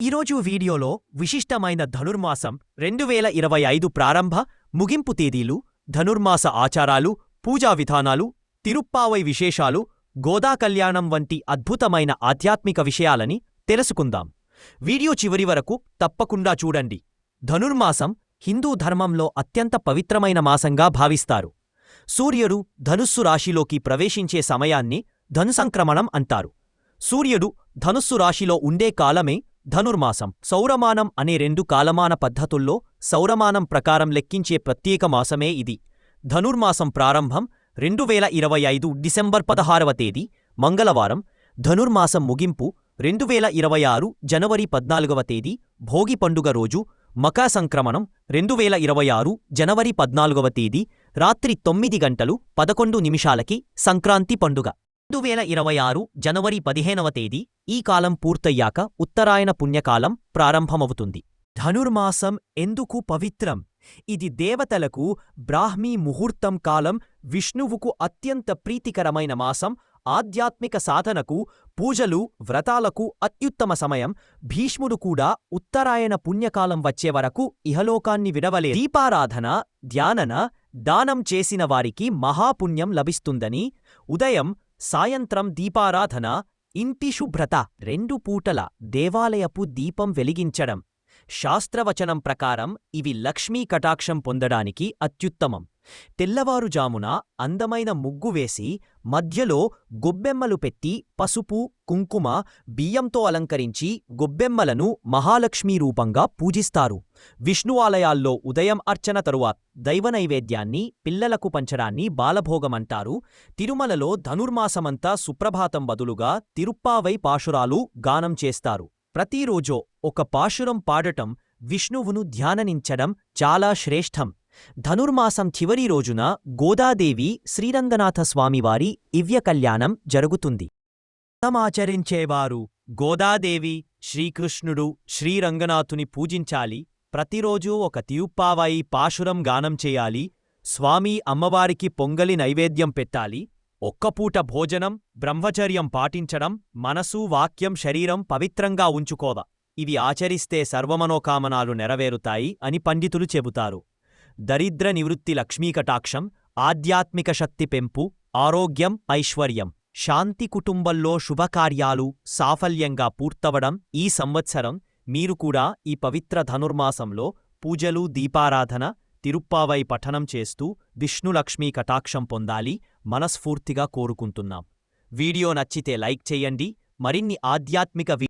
ఈరోజు వీడియోలో విశిష్టమైన ధనుర్మాసం రెండు వేల ఇరవై ఐదు ప్రారంభ ముగింపు తేదీలు ధనుర్మాస ఆచారాలు పూజా విధానాలు తిరుప్పావై విశేషాలు గోదా కళ్యాణం వంటి అద్భుతమైన ఆధ్యాత్మిక విషయాలని తెలుసుకుందాం. వీడియో చివరి వరకు తప్పకుండా చూడండి. ధనుర్మాసం హిందూ ధర్మంలో అత్యంత పవిత్రమైన మాసంగా భావిస్తారు. సూర్యుడు ధనుస్సు రాశిలోకి ప్రవేశించే సమయాన్ని ధనుసంక్రమణం అంటారు. సూర్యుడు ధనుస్సు రాశిలో ఉండే కాలమే ధనుర్మాసం సౌరమానం అనే రెండు కాలమాన పద్ధతుల్లో సౌరమానం ప్రకారం లెక్కించే ప్రత్యేక మాసమే ఇది. ధనుర్మాసం ప్రారంభం రెండు వేల ఇరవై ఐదు డిసెంబర్ పదహారవ తేదీ మంగళవారం. ధనుర్మాసం ముగింపు రెండు వేల ఇరవై ఆరు జనవరి పద్నాలుగవ తేదీ భోగి పండుగ రోజు మకా సంక్రమణం రెండు వేల ఇరవై ఆరు జనవరి పద్నాలుగవ తేదీ రాత్రి తొమ్మిది గంటలు పదకొండు నిమిషాలకి సంక్రాంతి పండుగ. రెండు వేల ఇరవై ఆరు జనవరి పదిహేనవ తేదీ ఈ కాలం పూర్తయ్యాక ఉత్తరాయణ పుణ్యకాలం ప్రారంభమవుతుంది. ధనుర్మాసం ఎందుకు పవిత్రం? ఇది దేవతలకు బ్రాహ్మీ ముహూర్తం కాలం విష్ణువుకు అత్యంత ప్రీతికరమైన మాసం ఆధ్యాత్మిక సాధనకు పూజలు వ్రతాలకు అత్యుత్తమ సమయం భీష్ముడు కూడా ఉత్తరాయణ పుణ్యకాలం వచ్చే వరకు ఇహలోకాన్ని విడవలే దీపారాధన ధ్యానన దానం చేసిన వారికి మహాపుణ్యం లభిస్తుందని ఉదయం సాయంత్రం దీపారాధన ఇంటి శుభ్రత రెండు పూటల దేవాలయపు దీపం వెలిగించడం. శాస్త్రవచనం ప్రకారం ఇవి లక్ష్మీ కటాక్షం పొందడానికి అత్యుత్తమం. తెల్లవారుజామున అందమైన ముగ్గు వేసి మధ్యలో గొబ్బెమ్మలు పెట్టి పసుపు కుంకుమ బియ్యంతో అలంకరించి గొబ్బెమ్మలను మహాలక్ష్మీ రూపంగా పూజిస్తారు. విష్ణు ఆలయాల్లో ఉదయం అర్చన తరువాత దైవ నైవేద్యాన్ని పిల్లలకు పంచడాన్ని బాలభోగమంటారు. తిరుమలలో ధనుర్మాసమంతా సుప్రభాతం బదులుగా తిరుప్పావై పాశురాలు గానం చేస్తారు. ప్రతిరోజో ఒక పాశురం పాడటం విష్ణువును ధ్యాననించడం చాలా శ్రేష్టం. ధనుర్మాసం చివరి రోజున గోదాదేవి శ్రీరంగనాథస్వామివారి ఇవ్యకల్యాణం జరుగుతుంది. తమాచరించేవారు గోదాదేవి శ్రీకృష్ణుడు శ్రీరంగనాథుని పూజించాలి. ప్రతిరోజూ ఒక తియుప్పావాయి పాశురం గానం చేయాలి. స్వామి అమ్మవారికి పొంగలి నైవేద్యం పెట్టాలి. ఒక్కపూట భోజనం బ్రహ్మచర్యం పాటించడం మనసు వాక్యం శరీరం పవిత్రంగా ఉంచుకోవ. ఇవి ఆచరిస్తే సర్వమనోకామనాలు నెరవేరుతాయి అని పండితులు చెబుతారు. దరిద్ర నివృత్తి లక్ష్మీకటాక్షం ఆధ్యాత్మిక శక్తి పెంపు ఆరోగ్యం ఐశ్వర్యం. శాంతి కుటుంబంలో శుభకార్యాలు సాఫల్యంగా పూర్తవడం ఈ సంవత్సరం. మీరు కూడా ఈ పవిత్ర ధనుర్మాసంలో పూజలు దీపారాధన తిరుప్పావై పఠనం చేస్తూ విష్ణులక్ష్మీ కటాక్షం పొందాలి మనస్ఫూర్తిగా కోరుకుంటున్నాం. వీడియో నచ్చితే లైక్ చేయండి. మరిన్ని ఆధ్యాత్మిక